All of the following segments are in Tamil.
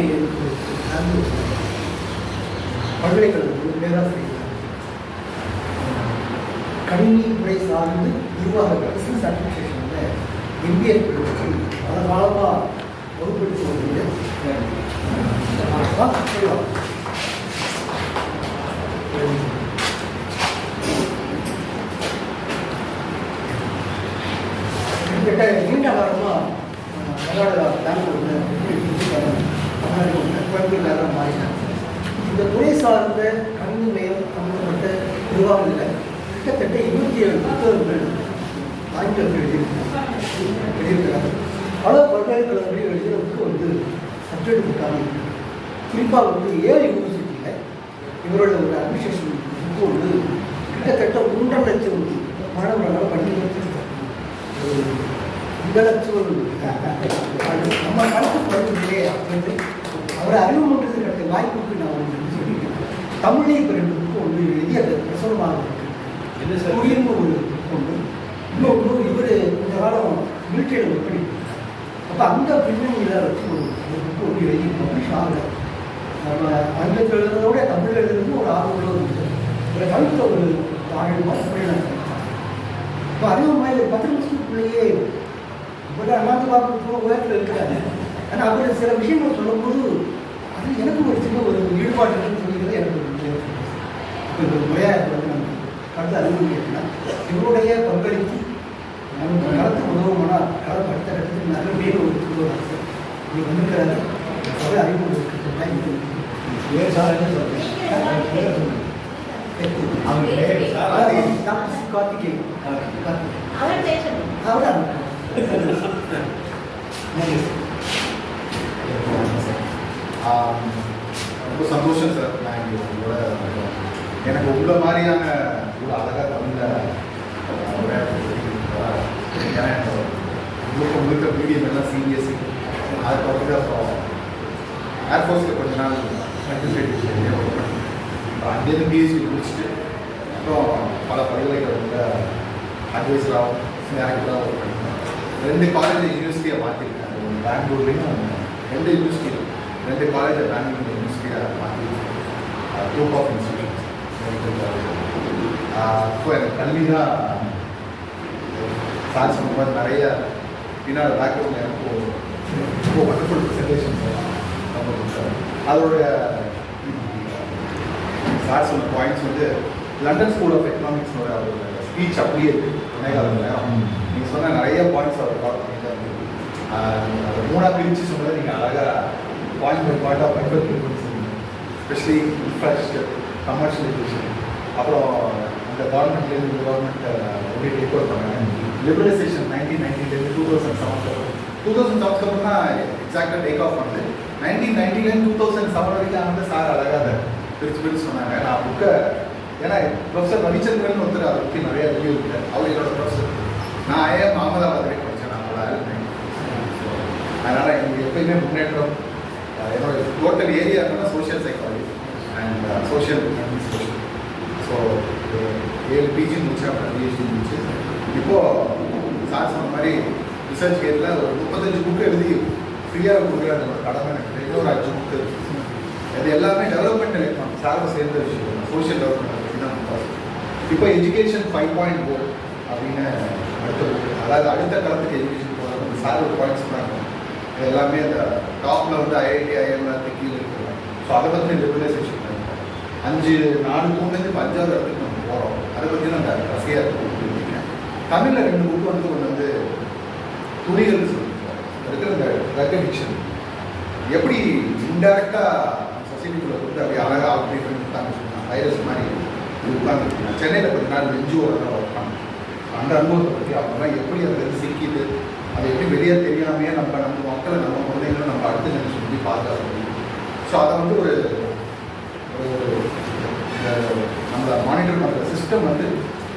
இங்கே பல்கலைக்கழகத்தில் பேராசிரியர். கணினி முறை சார்ந்து நிர்வாக பிசினஸ் அட்மினிஸ்ட்ரேஷனில் எம்பிஏ படிச்சு பல காலமாக வகுப்பெடுத்து வருகிறது கிட்டத்தட்ட நீண்ட காலமாக சார்ந்த கணினி மயம் சம்பந்தப்பட்ட நிர்வாகத்தில் கிட்டத்தட்ட இருபத்தி ஏழு புத்தகங்கள் ஆங்கிலம் எழுதியிருக்கிறார் பல பல்கலைக்கழகங்களில் எழுதுறதுக்கு வந்து சப்ஜெக்ட் புக்காக குறிப்பாக வந்து ஏழு யூனிவர்சிட்டியில் இவரோட ஒரு அட்மினிஸ்ட்ரேஷன் புக்கு வந்து கிட்டத்தட்ட ஒன்றரை லட்சம் மாணவர்களால் பண்ணி கொடுத்துருக்காங்க ஒரு இந்த லட்சம் நம்ம கணக்கு படிக்கலையே அப்படின்னு அவரை அறிமுகப்படுறது கிடைத்த வாய்ப்புக்கு நான் ஒன்று சொல்லியிருக்கேன் தமிழை புக்கு ஒன்று எழுதி அது பிரசுரமாக இருக்கு. என்ன சார்? குடியிருந்த ஒரு ஒன்று இன்னொன்று இவர் கொஞ்ச காலம் மிலிட்டரியில் ஒர்க் பண்ணிட்டு அப்போ அந்த பின்னணியில் வச்சு ஒரு ஒரு புக்கு ஒன்று எழுதி பப்ளிஷ் ஆகலை. நம்ம ஆங்கிலத்தில் எழுதுறத விட தமிழ் எழுதுறது ஒரு ஆர்வம் இருந்தது ஒரு கழுத்தில் ஒரு ஆயிரம் மாதம் இப்போ அறிவுமாய் ஒரு பத்து நிமிஷத்துக்குள்ளேயே இப்போ அண்ணாந்து பார்க்க உயரத்தில் இருக்கிறாரு ஆனால் அவர் சில விஷயங்கள் சொல்லும்போது அது எனக்கு ஒரு சின்ன ஒரு ஈடுபாடு இருக்குன்னு சொல்லிக்கிறது எனக்கு ஒரு இப்போ இந்த முறையாக வந்து நம்ம கருத்து அறிவு கேட்கலாம் இவருடைய பங்களிப்பு நம்ம களத்து உதவுமானால் களம் அடுத்த கட்டத்துக்கு நல்லபடியாக ஒரு திருவாரூர் இங்கே வந்திருக்கிறாரு அவர் அறிவு இருக்கிறது சார் என்ன அவங்க கார்த்திகேயன் கார்த்திகேயன் அவர் பேசணும் அவர்தான் ஆம், ரொம்ப சந்தோஷம் சார் நான் இங்கே உங்களோட இருக்கேன். எனக்கு மாதிரியான இவ்வளோ அழகாக தமிழில் முழுக்க முழுக்க மீடியம் எல்லாம் சிபிஎஸ்சி அதுக்கப்புறம் அப்புறம் ஏர்ஃபோர்ஸில் கொஞ்ச நாள் சர்டிஃபிகேட் ஒர்க் பண்ணேன். அப்புறம் அங்கேருந்து பிஎஸ்சி முடிச்சுட்டு அப்புறம் பல பல்கலைக்கழகத்தில் அட்வைஸராகவும் டேரக்டராகவும் ஒர்க் பண்ணியிருக்கேன் ரெண்டு காலேஜ் யூனிவர்சிட்டியை மாற்றிருக்கேன் ஒன்று பெங்களூர்லேயும் ரெண்டு யூனிவர்சிட்டி ரெண்டு காலேஜை பெங்களூர் யூனிவர்சிட்டியாக மாற்றி குரூப் ஆஃப் இன்ஸ்டியூட் ஸோ எனக்கு கல்வி தான் சார் சொன்ன மாதிரி நிறைய பின்னால் பேக்ரவுண்ட் எனக்கு ரொம்ப வண்டர்ஃபுல் ப்ரெசன்டேஷன் ரொம்ப அதோடைய சார் சொன்ன பாயிண்ட்ஸ் வந்து லண்டன் ஸ்கூல் ஆஃப் எக்கனாமிக்ஸோட அவரோட ஸ்பீச் அப்படியே இருக்குது விநாயகாரம் நேரம் நீங்கள் சொன்ன நிறைய பாயிண்ட்ஸ் அவர் கவர் பண்ணியிருந்தாரு அதை மூணாக பிரித்து சொன்னதை நீங்கள் அழகாக பாயிண்ட் பை பாயிண்டாக பயன்படுத்தி ஸ்பெஷலி இன்ஃப்ராஸ்ட்ரக்சர் கமர்ஷியலைசேஷன் அப்புறம் அந்த கவர்மெண்ட்லேருந்து இந்த கவர்மெண்ட் டேக் ஓவர் பண்ணாங்க. Liberalisation nineteen நைன்டிலேருந்து two thousand seven two thousand seven அப்புறம் தான் எக்ஸாக்டாக டேக் ஆஃப் பண்ணுது. நைன்டீன் நைன்டிலேருந்து டூ தௌசண்ட் செவன் வரைக்கும் வந்து சார் அழகாக அதை பிரித்து பிரித்து சொன்னாங்க. நான் புக்கை ஏன்னா ப்ரொஃபஸர் ரவிச்சந்திரன் ஒருத்தர் அதை பற்றி நிறைய ரிவ்யூ இருக்கார் அவர் என்னோட ப்ரொஃபஸர் நான் ஐஎம் அகமதாபாத் வரைக்கும் படித்தேன் நான் கூட இருந்தேன். அதனால் எங்களுக்கு எப்பயுமே முன்னேற்றம் என்னோட டோட்டல் ஏரியா என்னன்னா social psychology and social social so ஏழு பிஜி முடிச்சேன் அப்புறம் பிஹெச்டி முடிச்சு இப்போது சார் சொன்ன மாதிரி ரிசர்ச் கேட்டில் ஒரு முப்பத்தஞ்சு புக்கு எழுதி ஃப்ரீயாக கொடுக்குற அந்த ஒரு கடமை எனக்கு. தெரியும் ஒரு அஞ்சு புக்கு அது எல்லாமே டெவலப்மெண்ட் எலக்ட்ரானிக் சாரோட சேர்ந்த விஷயம். சோஷியல் டெவலப்மெண்ட் பற்றி தான் இப்போ எஜுகேஷன் ஃபைவ் பாயிண்ட் ஃபோர் அப்படின்னு அடுத்த புக்கு அதாவது அடுத்த காலத்துக்கு எஜுகேஷன் போகிறது சார் ஒரு பாயிண்ட்ஸ் சொன்னாங்க எல்லாமே அந்த டாப்பில் வந்து ஐஐடி ஐஎம்ஆர் கீழே இருக்கிறாங்க ஸோ அதை பற்றி லிபரலைசேஷன் அஞ்சு நாலு தூண்லேருந்து இப்போ அஞ்சாவது இடத்துக்கு நம்ம போகிறோம் அதை பற்றி நான் அந்த ரசியாக இருக்கேன் தமிழில் ரெண்டு புக்கு வந்து ஒன்று வந்து துணிகள் இருக்கிற இந்த ரெக்கக்னிஷன் எப்படி இன்டெரக்டாக சொசைட்டிக்குள்ளே வந்து அப்படியே அழகாக அப்படின்னு பண்ணி வைரஸ் மாதிரி இது சென்னையில் கொஞ்ச நாள் நெஞ்சோட தான் உட்காந்து அந்த அனுபவத்தை பற்றி அவங்களாம் எப்படி அதில் இருந்து சிக்கிது அது எப்படி வெளியே தெரியாமையே நம்ம நம்ம மக்களை நம்ம குழந்தைங்களை நம்ம அடுத்த நினைச்சு சொல்லி பாதுகாக்க முடியும் ஸோ அதை வந்து ஒரு ஒரு நம்ம மானிட்டர் பண்ணுற சிஸ்டம் வந்து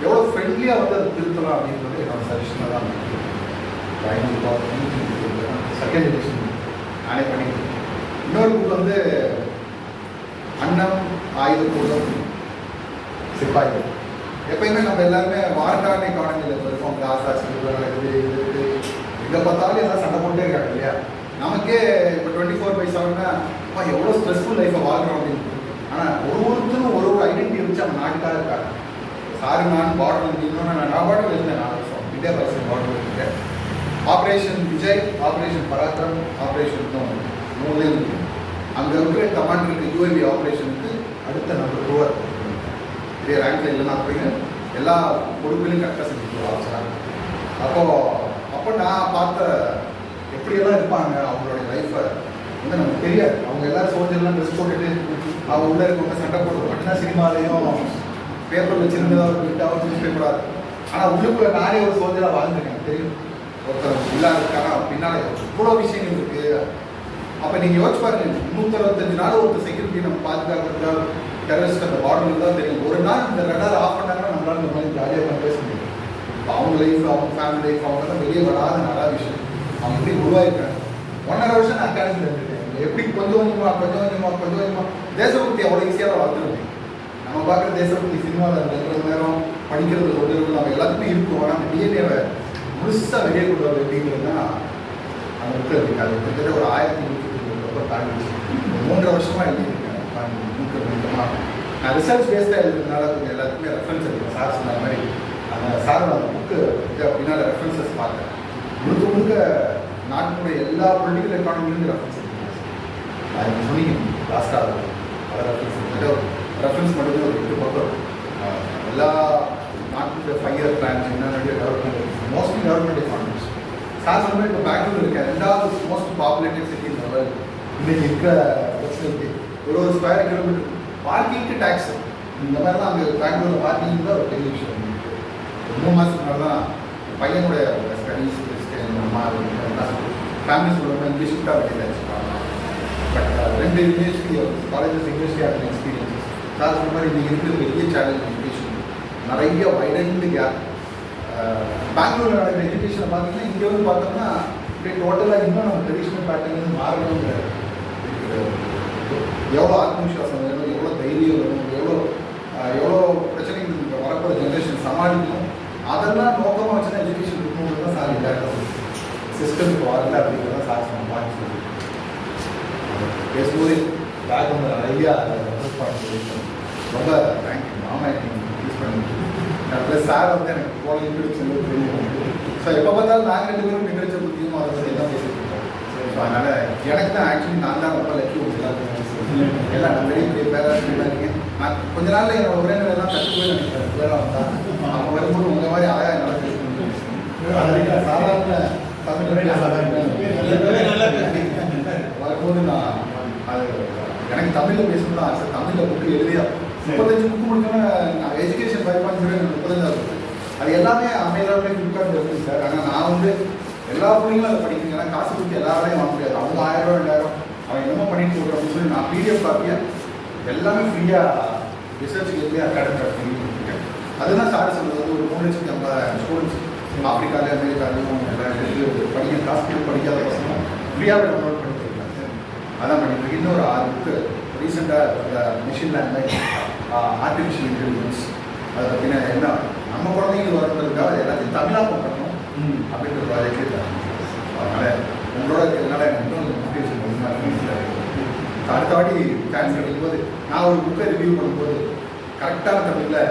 எவ்வளோ ஃப்ரெண்ட்லியாக வந்து அதை திருத்தலாம் அப்படின்றது என்னோட சஜஷனாக தான் செகண்ட் எடிஷன் நானே பண்ணிக்கிறேன் இன்னொரு புக் வந்து அன்னம் ஆயுத கூடம் சிப்பாய்கள் எப்பயுமே நம்ம எல்லாருமே வார்டான எக்கானமியில் இருக்கோம் காசா சில்வர் இது இது இது. எங்கே பார்த்தாலும் எல்லாம் சண்டை போட்டே இருக்காங்க இல்லையா? நமக்கே இப்போ டுவெண்ட்டி ஃபோர் பை செவன்னா அப்பா எவ்வளோ ஸ்ட்ரெஸ்ஃபுல் லைஃப்பை வாழ்கிறோம் அப்படின்னு. ஆனால் ஒரு ஒருத்தரும் ஒரு ஒரு ஐடென்டிட்டி வச்சு அவன் நாட்டுக்காக இருக்காங்க. சாரி நான் பார்டர் இருந்தீங்கன்னா நான் நான் பார்டர் இருந்தேன் நாலு வருஷம் இந்தியா பாகிஸ்தான் பார்டர் இருக்கேன் operation Vijay operation Parakram operation மூணு இருக்கு. அங்கே இருக்கிற கமாண்டருக்கு யூஏவி ஆப்ரேஷனுக்கு அடுத்த நம்பர் டூவர் பெரிய ரேங்க்ல இல்லைன்னா அப்படிங்க எல்லா பொறுப்புகளையும் கரெக்டாக செஞ்சு ஆஃபீஸராக அப்போது அப்போ நான் பார்த்த எப்படியெல்லாம் இருப்பாங்க அவங்களோட லைஃப்பை வந்து நமக்கு தெரியாது. அவங்க எல்லாரும் சோல்ஜர்லாம் ட்ரெஸ் போட்டுட்டு அவங்க உள்ள இருக்கவங்க சண்டை போட்டு மட்டும்தான் சினிமாலையும் பேப்பர் வச்சிருந்ததா ஒரு பிட்டாவோ நியூஸ் பேப்பராக ஆனால் உள்ளுக்குள்ள நானே ஒரு சோல்ஜராக வாழ்ந்துருக்கேன் தெரியும். ஒருத்தர் இல்லாத இருக்காங்க பின்னால் எவ்வளோ விஷயங்கள் இருக்கு? அப்போ நீங்கள் யோசிச்சு பாருங்க முந்நூற்றறுபத்தஞ்சு நாள் ஒருத்தர் செக்யூரிட்டி நம்ம பாதுகாக்கிறதா டெரரிஸ்ட் அந்த பார்டர் தான் தெரியும். ஒரு நாள் இந்த ரெண்டாவது ஆஃப் பண்ணாங்கன்னா நம்மளால இந்த மாதிரி ஜாலியாக பேச முடியும் அவங்க லைஃப் அவங்க ஃபேமிலி லைஃப் அவங்க தான் வெளியே வராத நல்ல விஷயம். அவங்க எப்படி உருவாயிருக்காங்க? ஒன்றரை வருஷம் நான் அகாடமியில் இருந்துட்டேன். எப்படி கொஞ்சம் கொஞ்சமாக கொஞ்சம் கொஞ்சமாக கொஞ்சம் கொஞ்சமாக தேசபக்தி அவ்வளோ ஈஸியாக வளர்த்துருப்பேன் நம்ம பார்க்குற தேசபக்தி சினிமாவில் ரெண்டு நேரம் படிக்கிறது ஒரு நம்ம எல்லாத்துக்குமே இருக்கும். ஆனால் அந்த டிஎன்ஏவை முழுசாக வெளியே கொண்டு வர அப்படிங்கிறது தான் அந்த புக்கில் இருக்கு அது கிட்டத்தட்ட ஒரு ஆயிரத்தி நூற்றி ரொம்ப தாண்டி மூன்றரை வருஷமாக எழுதியிருக்கேன் நூற்று நூற்றமாக நான் ரிசர்ச் பேஸ்டாக எழுதுறதுனால கொஞ்சம் எல்லாத்துக்குமே ரெஃபரன்ஸ் இருக்குது சார் சொன்ன மாதிரி அந்த சார் அந்த புக்கு இது அப்படின்னா ரெஃபரன்சஸ் பார்த்தேன். முழுக்க முழுக்க நாட்டினுடைய எல்லா பொலிட்டிக்கல் எக்கானமிலேருந்து ரெஃபரன்ஸ் இருக்கு அது. நீங்க சொன்னீங்க லாஸ்ட்டாக அதை ரெஃபரன்ஸ் ரெஃபரன்ஸ் மட்டுமே ஒரு எட்டு பக்கம் எல்லா நாட்டுடைய ஃபைவ் இயர் பிளான்ஸ் என்னென்ன development mostly development economies sir சொன்ன இப்போ பெங்களூர் இருக்க ரெண்டாவது மோஸ்ட் பாப்புலேட்டட் சிட்டி இந்த வேர்ல்டு இன்னைக்கு இருக்கிற பிரச்சனைக்கு ஒரு ஒரு ஸ்கொயர் கிலோமீட்டர் பார்க்கிங்க்கு டேக்ஸ் இந்த மாதிரி தான் அங்கே பெங்களூரில் பார்க்கிங் தான் ஒரு பெரிய விஷயம் ரொம்ப மாதத்துக்கு முன்னாடி தான் பையனுடைய ஸ்டடீஸ் ஃபேமிலி சொல்லுவாங்க. இங்கிலீஷ் விட்டா வெளியில் வச்சுருப்பாங்க ரெண்டு university colleges university of experiences sir சொன்ன மாதிரி இது இருக்கிற பெரிய சேலஞ்ச் எஜுகேஷன் நிறைய வைடண்ட் கேப் பெங்களூர் நடக்கிற எஜுகேஷனை பார்த்தீங்கன்னா இங்கே வந்து பார்த்தோம்னா இப்படி டோட்டலாக இன்னும் நம்ம ட்ரெடிஷ்னல் பேட்டர்ன் மாறணுங்கிற எவ்வளோ ஆத்மவிஸ்வாசம் வேணும் எவ்வளோ தைரியம் வேணும் எவ்வளோ எவ்வளோ பிரச்சனைகள் இப்போ வரப்போகிற ஜென்ரேஷன் சமாளிக்கணும். அதெல்லாம் நோக்கமாக வச்சுன்னா எஜுகேஷன் இருக்கணுங்கிறது தான் சார் டேரக்டர் சிஸ்டம்க்கு வரல அப்படிங்கிறத சார் சொன்ன பார்த்து பேக் வந்து நிறையா ரெஃபர் பண்ண சொல்லியிருக்கேன் ரொம்ப தேங்க்யூ மாமா யூஸ் பண்ணி ப்ளஸ் சார் வந்து எனக்கு போல இன்ட்ரடியூஷன் தெரியும் ஸோ எப்போ பார்த்தாலும் நாங்கள் ரெண்டு பேரும் லிட்ரேச்சர் பற்றியும் அதை பற்றி தான் பேசிட்டு இருக்கோம். ஸோ அதனால் எனக்கு தான் ஆக்சுவலி நான் தான் ரொம்ப லக்கி ஒரு எல்லாம் நான் பெரிய பெரிய பேராசிரியர் இருக்கேன் நான் கொஞ்ச நாள்ல என்னோட உரையாடலாம் கற்றுக்க போய் நினைக்கிறேன். வேலை வந்தா அவங்க வரும்போது உங்கள் மாதிரி அழகாக என்னால் பேசணும் சாதாரண வரும்போது நான் எனக்கு தமிழில் பேசணும் ஆசை. தமிழில் புக்கு எழுதியா? முப்பத்தஞ்சு புக்கு முடிக்கணும் எஜுகேஷன் ஃபைவ் பாயிண்ட் ஜீரோ முப்பத்தஞ்சாவது book. அது எல்லாமே அமேசான்ல ஃபிளிப்கார்ட்ல இருக்குது சார் ஆனால் நான் வந்து எல்லா பிள்ளைங்களும் அதை படிக்கணும் ஏன்னா காசு கொடுத்து எல்லாராலையும் வாங்க முடியாது. அவங்க ஆயிரம் ரூபா ரெண்டாயிரம். அவன் என்னமோ பண்ணிட்டு போடுறான்னு சொல்லி நான் பிடிஎஃப் காப்பியா எல்லாமே ஃப்ரீயாக ரிசர்ச் கேட்கலையே அகாடமி பண்ணிட்டு அதுதான் சார் சொல்றது. ஒரு மூணு லட்சத்தி ஐம்பதாயிரம் ஸ்டூடெண்ட்ஸ் ஆப்பிரிக்கால அமெரிக்காலையும் எல்லாம் எடுத்து படிக்க காசு கொடுத்து படிக்காத பசங்க ஃப்ரீயாக டவுன்லோட் பண்ணி அதான் பண்ணிட்டு. இன்னொரு ஆறு புக்கு ரீசெண்டாக மிஷின் லேர்னிங் ஆர்டிஃபிஷியல் இன்டெலிஜென்ஸ் அதை பற்றின என்ன நம்ம குழந்தைங்களுக்கு வரதுக்காக எல்லாத்தையும் தமிழாக பண்ணணும் அப்படின்ற ப்ராஜெக்ட் அதனால் உங்களோட எனக்கு இன்னும் மோட்டிவேஷன் வந்து அடுத்த வாட்டி சான்ஸ் கிடைக்கும் போது நான் ஒரு புக்கை ரிவ்யூ பண்ணும்போது கரெக்டான தமிழில்